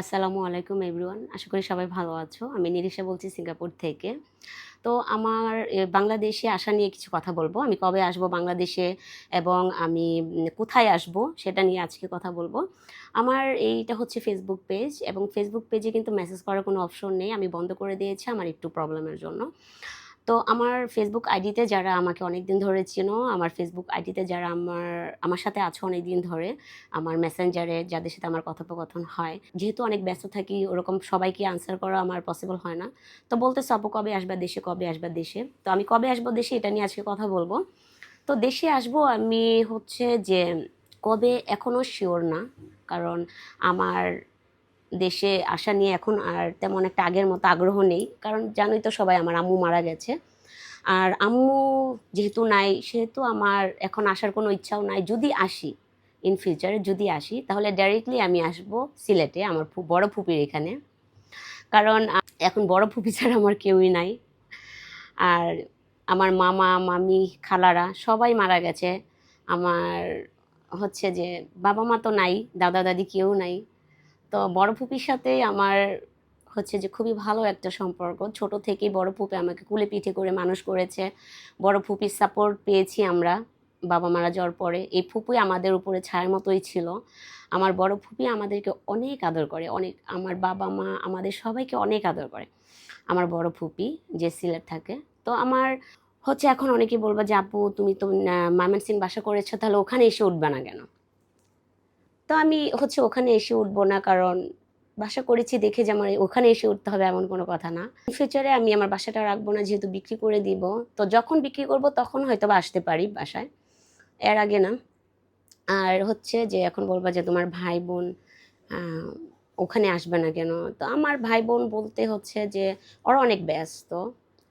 আসসালামু আলাইকুম এভরিওয়ান। আশা করি সবাই ভালো আছো। আমি নিরিশা বলছি সিঙ্গাপুর থেকে। তো আমার বাংলাদেশে আসা নিয়ে কিছু কথা বলব। আমি কবে আসব বাংলাদেশে এবং আমি কোথায় আসব সেটা নিয়ে আজকে কথা বলব। আমার এইটা হচ্ছে ফেসবুক পেজ এবং ফেসবুক পেজে কিন্তু মেসেজ করার কোনো অপশন নেই। আমি বন্ধ করে দিয়েছি। আমার একটু প্রবলেমের জন্য। তো আমার ফেসবুক আইডিতে যারা আমাকে অনেক দিন ধরে চেনো, আমার ফেসবুক আইডিতে যারা আমার আমার সাথে আছো অনেক দিন ধরে, আমার মেসেঞ্জারে যাদের সাথে আমার কথোপকথন হয়, যেহেতু অনেক ব্যস্ত থাকি, ওরকম সবাইকে আনসার করা আমার পসিবল হয় না। তো বলতে আপু, কবে আসবা দেশে? কবে আসবা দেশে? তো আমি কবে আসব দেশে এটা নিয়ে আজকে কথা বলব। তো দেশে আসব আমি হচ্ছে যে, কবে এখনও শিওর না। কারণ আমার দেশে আসা নিয়ে এখন আর তেমন একটা আগের মতো আগ্রহ নেই। কারণ জানোই তো সবাই আমার আম্মু মারা গেছে। আর আম্মু যেহেতু নাই, সেহেতু আমার এখন আসার কোনো ইচ্ছাও নাই। যদি আসি ইন ফিউচারে যদি আসি, তাহলে ডাইরেক্টলি আমি আসব সিলেটে, আমার বড় ফুপির এখানে। কারণ এখন বড় ফুপি ছাড়া আমার কেউই নাই। আর আমার মামা, মামি, খালারা সবাই মারা গেছে। আমার হচ্ছে যে বাবা মা তো নাই দাদা দাদি কেউ নাই। তো বড় ফুপির সাথে আমার হচ্ছে যে খুবই ভালো একটা সম্পর্ক। ছোট থেকেই বড় ফুপি আমাকে কুলে পিঠে করে মানুষ করেছে। বড় ফুপির সাপোর্ট পেয়েছি আমরা, বাবা মারা যাওয়ার পরে। এই ফুপুই আমাদের উপরে ছায়ার মতোই ছিল। আমার বড় ফুপি আমাদেরকে অনেক আদর করে, অনেক, আমার বাবা মা, আমাদের সবাইকে অনেক আদর করে। আমার বড় ফুপি যে সিলেট থাকে। তো আমার হচ্ছে এখন অনেকে বলবে যে আপু তুমি তো মায়মনসিং বাসা করেছ, তাহলে ওখানে এসে উঠবে না কেন? তো আমি হচ্ছে ওখানে এসে উঠবো না, কারণ বাসা করেছি দেখে যে আমার ওখানে এসে উঠতে হবে এমন কোনো কথা না। ফিউচারে আমি আমার বাসাটা রাখব না, যেহেতু বিক্রি করে দিব। তো যখন বিক্রি করব তখন হয়তো আসতে পারি বাসায়, এর আগে না। আর হচ্ছে যে এখন বলবা যে তোমার ভাই বোন ওখানে আসবে না কেন? তো আমার ভাই বোন বলতে হচ্ছে যে ওরা অনেক ব্যস্ত।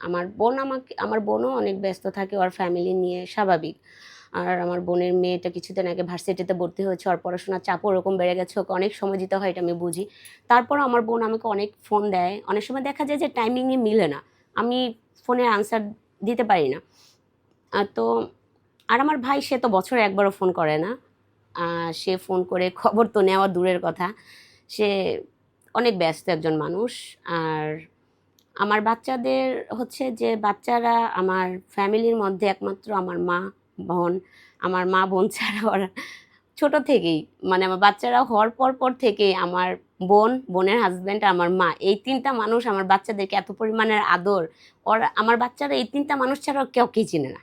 আমার বোন আমাকে, আমার বোনও অনেক ব্যস্ত থাকে, ওর ফ্যামিলি নিয়ে স্বাভাবিক। আর আমার বোনের মেয়েটা কিছুদিন আগে ভার্সিটিতে ভর্তি হয়েছে, ওর পড়াশোনার চাপও ওরকম বেড়ে গেছে, ওকে অনেক সময় দিতে হয় এটা আমি বুঝি। তারপর আমার বোন আমাকে অনেক ফোন দেয়, অনেক সময় দেখা যায় যে টাইমিংয়ে মিলে না, আমি ফোনের আনসার দিতে পারি না। তো আর আমার ভাই, সে তো বছরে একবারও ফোন করে না সে ফোন করে খবর তো নেওয়া দূরের কথা। সে অনেক ব্যস্ত একজন মানুষ, আর আমার বাচ্চাদের হচ্ছে যে বাচ্চারা আমার ফ্যামিলির মধ্যে একমাত্র আমার মা বোন, আমার মা বোন ছাড়া ওরা ছোট থেকেই মানে আমার বাচ্চারা হওয়ার পর পর থেকে আমার বোন, বোনের হাজব্যান্ড আমার মা, এই তিনটা মানুষ আমার বাচ্চাদেরকে এত পরিমাণের আদর, ওরা, আমার বাচ্চারা এই তিনটা মানুষ ছাড়া কেউ কে চিনে না।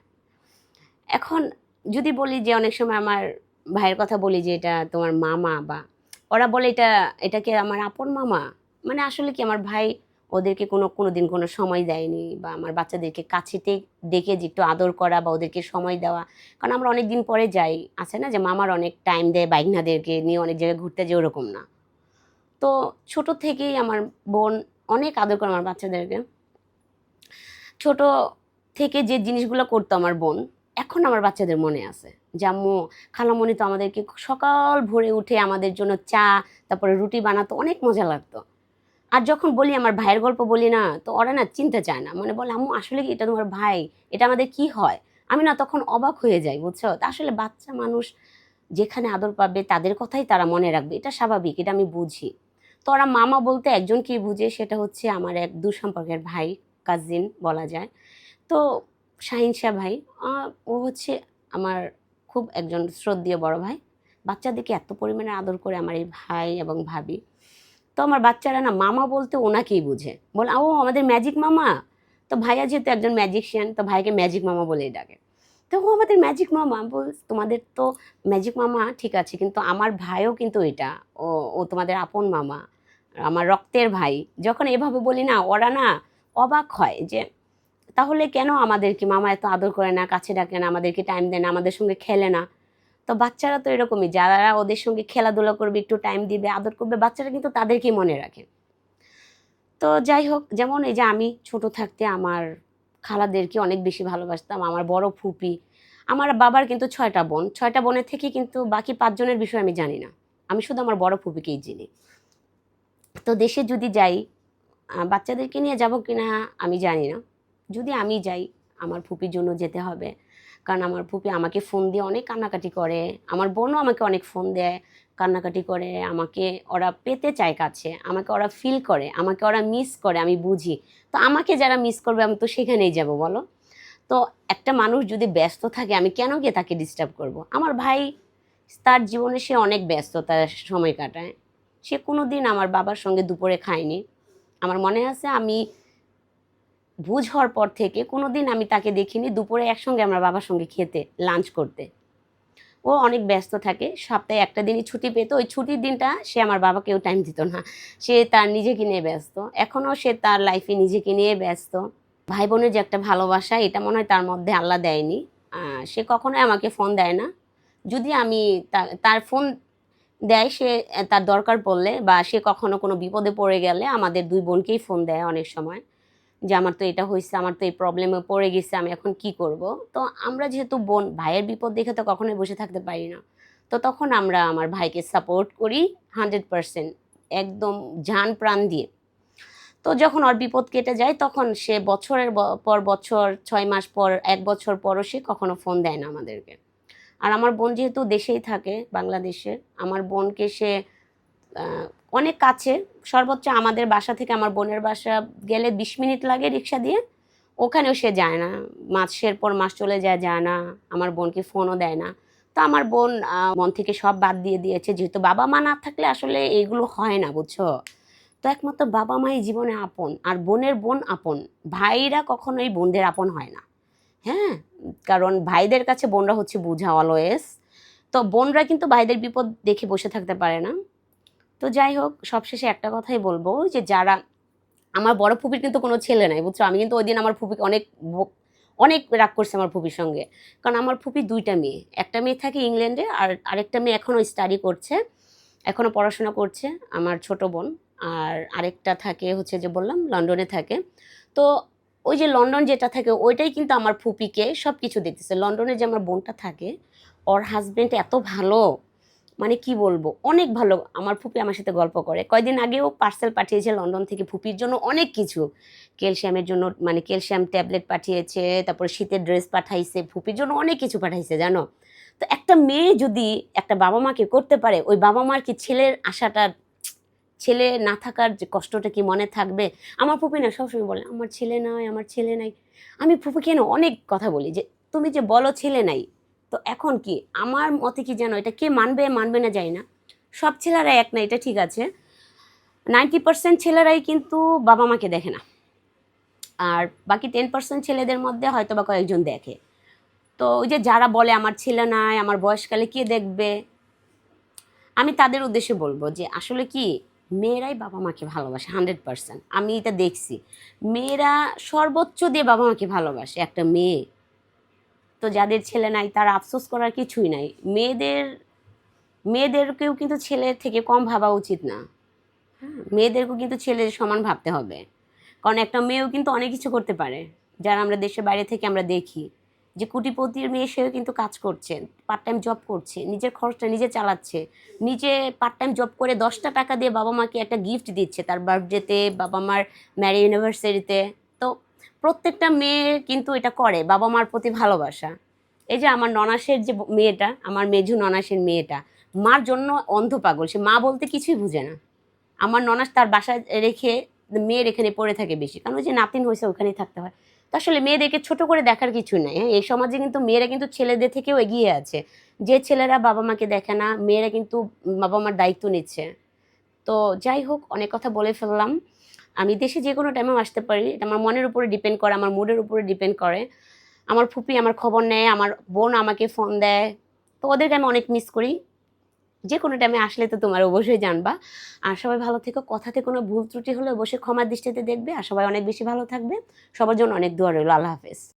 এখন যদি বলি যে অনেক সময় আমার ভাইয়ের কথা বলি যে এটা তোমার মামা বা, ওরা বলে এটা, এটাকে আমার আপন মামা মানে আসলে কি আমার ভাই ওদেরকে কোনো কোনো দিন কোনো সময় দেয়নি বা আমার বাচ্চাদেরকে কাছেতে ডেকে যে একটু আদর করা বা ওদেরকে সময় দেওয়া। কারণ আমরা অনেক দিন পরে যাই, আছে না যে মামার অনেক টাইম দেয় বাইকনাদেরকে নিয়ে অনেক জায়গায় ঘুরতে যায় ওরকম না। তো ছোট থেকেই আমার বোন অনেক আদর করে আমার বাচ্চাদেরকে। ছোট থেকে যে জিনিসগুলো করতো আমার বোন, এখন আমার বাচ্চাদের মনে আছে জাম্মু খালামণি তো আমাদেরকে সকাল ভোরে উঠে আমাদের জন্য চা, তারপরে রুটি বানাতো, অনেক মজা লাগতো। আর যখন বলি আমার ভাইয়ের গল্প বলি না, তো ওরা না চিনতে চায় না। মানে বলে, আম্মু, আসলে কি এটা তোমার ভাই? এটা আমাদের কি হয়? আমি না তখন অবাক হয়ে যাই, বুঝছ? তা আসলে বাচ্চা মানুষ যেখানে আদর পাবে, তাদের কথাই তারা মনে রাখবে। এটা স্বাভাবিক, এটা আমি বুঝি। তো ওরা মামা বলতে একজনকেই বুঝে, সেটা হচ্ছে আমার এক দূর সম্পর্কের ভাই কাজিন বলা যায়। তো শাহিন শাহ ভাই ও হচ্ছে আমার খুব একজন শ্রদ্ধীয় বড় ভাই। বাচ্চাদেরকে এত পরিমাণে আদর করে আমার এই ভাই এবং ভাবি। তো আমার বাচ্চারা না মামা বলতে ওনাকেই বুঝে। বলে, ও, আমাদের ম্যাজিক মামা? তো ভাইয়া যেহেতু একজন ম্যাজিকশিয়ান তো ভাইকে ম্যাজিক মামা বলেই ডাকে। তো ও আমাদের ম্যাজিক মামা। বল, তোমাদের তো ম্যাজিক মামা, ঠিক আছে, কিন্তু আমার ভাইও কিন্তু এটা। ও ও তোমাদের আপন মামা। আমার রক্তের ভাই। যখন এভাবে বলি না, ওরা না অবাক হয় যে, তাহলে কেন আমাদেরকে মামা এত আদর করে না, কাছে ডাকে না, আমাদেরকে টাইম দেয় না, আমাদের সঙ্গে খেলে না? তো বাচ্চারা তো এরকমই, যারা ওদের সঙ্গে খেলাধুলা করবে, একটু টাইম দিবে, আদর করবে, বাচ্চারা কিন্তু তাদেরকেই মনে রাখে। তো যাই হোক, যেমন এই যে আমি ছোট থাকতে আমার খালাদেরকে অনেক বেশি ভালোবাসতাম, আমার বড় ফুপি, আমার বাবার কিন্তু ছয়টা বোন, ছয়টা বোনের থেকে কিন্তু বাকি পাঁচজনের বিষয় আমি জানি না। আমি শুধু আমার বড় ফুপিকেই চিনি। তো দেশে যদি যাই বাচ্চাদেরকে নিয়ে যাব কিনা আমি জানি না। যদি আমি যাই, আমার ফুপির জন্য যেতে হবে। কারণ আমার ফুপি আমাকে ফোন দিয়ে অনেক কান্নাকাটি করে। আমার বোনও আমাকে অনেক ফোন দেয়, কান্নাকাটি করে। আমাকে ওরা পেতে চায় কাছে, আমাকে ওরা ফিল করে, আমাকে ওরা মিস করে, আমি বুঝি। তো আমাকে যারা মিস করবে, আমি তো সেখানেই যাব, বলো? তো একটা মানুষ যদি ব্যস্ত থাকে, আমি কেন গিয়ে তাকে ডিস্টার্ব করব? আমার ভাই, তার জীবনে সে অনেক ব্যস্ততার সময় কাটায়। সে কোনো দিন আমার বাবার সঙ্গে দুপুরে খায়নি। আমার মনে আছে আমি বুঝ হওয়ার পর থেকে কোনো দিন আমি তাকে দেখিনি। দুপুরে একসঙ্গে আমার বাবার সঙ্গে খেতে লাঞ্চ করতে। ও অনেক ব্যস্ত থাকে। সপ্তাহে একটা দিনই ছুটি পেত। ওই ছুটির দিনটা সে আমার বাবাকেও টাইম দিত না। সে তার নিজেকে নিয়ে ব্যস্ত। এখনও সে তার লাইফে নিজেকে নিয়ে ব্যস্ত। ভাই বোনের যে একটা ভালোবাসা, এটা মনে হয় তার মধ্যে আল্লাহ দেয়নি। সে কখনোই আমাকে ফোন দেয় না। যদি আমি তার ফোন দেয়, সে, তার দরকার পড়লে বা সে কখনো কোনো বিপদে পড়ে গেলে আমাদের দুই বোনকেই ফোন দেয় অনেক সময়। যে আমার তো এটা হয়েছে আমার তো এই প্রবলেমে পড়ে গেছে, আমি এখন কি করব? তো আমরা যেহেতু বোন, ভাইয়ের বিপদ দেখে তো কখনোই বসে থাকতে পারি না। তো তখন আমরা আমার ভাইকে সাপোর্ট করি হান্ড্রেড পারসেন্ট একদম জান প্রাণ দিয়ে। তো যখন ওর বিপদ কেটে যায়, তখন সে বছরের পর বছর, ছয় মাস পর, এক বছর পরও সে কখনো ফোন দেয় না আমাদেরকে। আর আমার বোন যেহেতু দেশেই থাকে, বাংলাদেশে, আমার বোনকে সে অনেক কাছে, সর্বোচ্চ আমাদের বাসা থেকে আমার বোনের বাসা গেলে বিশ মিনিট লাগে রিক্সা দিয়ে। ওখানেও সে যায় না মাসের পর মাস চলে যায় যায় না, আমার বোনকে ফোনও দেয় না। তো আমার বোন মন থেকে সব বাদ দিয়ে দিয়েছে, যেহেতু বাবা মা না থাকলে আসলে এগুলো হয় না, বুঝছ? তো একমাত্র বাবা মাই জীবনে আপন, আর বোনের বোন আপন। ভাইরা কখনোই বোনদের আপন হয় না হ্যাঁ? কারণ ভাইদের কাছে বোনরা হচ্ছে বোঝা অলওয়েজ তো বোনরা কিন্তু ভাইদের বিপদ দেখে বসে থাকতে পারে না। তো যাই হোক, সবশেষে একটা কথাই বলব যে যারা আমার বড় ফুপির কিন্তু কোনো ছেলে নাই, বুঝছ? আমি কিন্তু ওই দিন আমার ফুপিকে অনেক অনেক রাগ করছে আমার ফুপির সঙ্গে। কারণ আমার ফুপি দুইটা মেয়ে, একটা মেয়ে থাকে ইংল্যান্ডে আর আরেকটা মেয়ে এখনও স্টাডি করছে এখনও পড়াশোনা করছে, আমার ছোট বোন। আর আরেকটা থাকে হচ্ছে যে বললাম, লন্ডনে থাকে। তো ওই যে লন্ডন যেটা থাকে, ওইটাই কিন্তু আমার ফুপিকে সব কিছু দেখতেছে। লন্ডনে যে আমার বোনটা থাকে, ওর হাজবেন্ড এত ভালো। মানে কি বলব, অনেক ভালো আমার ফুপি আমার সাথে গল্প করে। কয়দিন আগেও পার্সেল পাঠিয়েছে লন্ডন থেকে ফুপির জন্য অনেক কিছু। ক্যালসিয়ামের জন্য মানে ক্যালসিয়াম ট্যাবলেট পাঠিয়েছে, তারপর শীতের ড্রেস পাঠাইছে, ফুপির জন্য অনেক কিছু পাঠাইছে, জানো? তো একটা মেয়ে যদি একটা বাবা মাকে করতে পারে, ওই বাবা মার কি ছেলের আশাটা, ছেলে না থাকার যে কষ্টটা কি মনে থাকবে? আমার ফুপি না সবসময় বলে, আমার ছেলে নাই, আমার ছেলে নাই। আমি ফুপি কেন অনেক কথা বলি যে, তুমি যে বলো ছেলে নাই তো এখন কি? আমার মতে কি জানো? এটা কে মানবে মানবে না যায় না। সব ছেলেরা এক না, এটা ঠিক আছে। নাইনটি পার্সেন্ট ছেলেরাই কিন্তু বাবা মাকে দেখে না। আর বাকি টেন পার্সেন্ট ছেলেদের মধ্যে হয়তো বা কয়েকজন দেখে। তো ওই যে যারা বলে আমার ছেলে নাই, আমার বয়সকালে কে দেখবে? আমি তাদের উদ্দেশ্যে বলব যে আসলে কি, মেয়েরাই বাবা মাকে ভালোবাসে, হান্ড্রেড পার্সেন্ট। আমি এটা দেখছি। মেয়েরা সর্বোচ্চ দিয়ে বাবা মাকে ভালোবাসে। একটা মেয়ে তো যাদের ছেলে নাই, তার আফসোস করার কিছুই নাই। মেয়েদের, মেয়েদেরকেও কিন্তু ছেলের থেকে কম ভাবা উচিত না। হ্যাঁ মেয়েদেরকেও কিন্তু ছেলের সমান ভাবতে হবে। কারণ একটা মেয়েও কিন্তু অনেক কিছু করতে পারে। যারা আমরা দেশের বাইরে থেকে আমরা দেখি, যে কোটিপতির মেয়ে সেও কিন্তু কাজ করছে পার্ট টাইম জব করছে, নিজের খরচটা নিজে চালাচ্ছে, নিজে পার্ট টাইম জব করে দশটা টাকা দিয়ে বাবা মাকে একটা গিফট দিচ্ছে, তার বার্থডেতে বাবা মার ম্যারি ইউনিভার্সিটিতে তো প্রত্যেকটা মেয়ে কিন্তু এটা করে বাবা মার প্রতি ভালোবাসা। এই যে আমার ননাসের যে মেয়েটা, আমার মেঝু ননাসের মেয়েটা, মার জন্য অন্ধ পাগল, সে মা বলতে কিছুই বুঝে না। আমার ননাস তার বাসায় রেখে, মেয়ের এখানে পড়ে থাকে বেশি, কারণ ওই যে নাতিন হয়েছে ওখানেই থাকতে হয়। তো আসলে মেয়েদেরকে ছোট করে দেখার কিছু নাই হ্যাঁ? এই সমাজে কিন্তু মেয়েরা কিন্তু ছেলেদের থেকেও এগিয়ে আছে। যে ছেলেরা বাবা মাকে দেখে না, মেয়েরা কিন্তু বাবা মার দায়িত্ব নিচ্ছে। তো যাই হোক, অনেক কথা বলে ফেললাম। আমি দেশে যে কোনো টাইমেও আসতে পারি। এটা আমার মনের উপরে ডিপেন্ড করে, আমার মুডের উপরে ডিপেন্ড করে। আমার ফুপি আমার খবর নেয়, আমার বোন আমাকে ফোন দেয়। তো ওদেরকে আমি অনেক মিস করি। যে কোনো টাইমে আসলে তো তোমার অবশ্যই জানবা। আর সবাই ভালো থেকো। কথাতে কোনো ভুল ত্রুটি হলে অবশ্যই ক্ষমার দৃষ্টিতে দেখবে। আর সবাই অনেক বেশি ভালো থাকবে। সবার জন্য অনেক দোয়া রইল। আল্লাহ হাফেজ।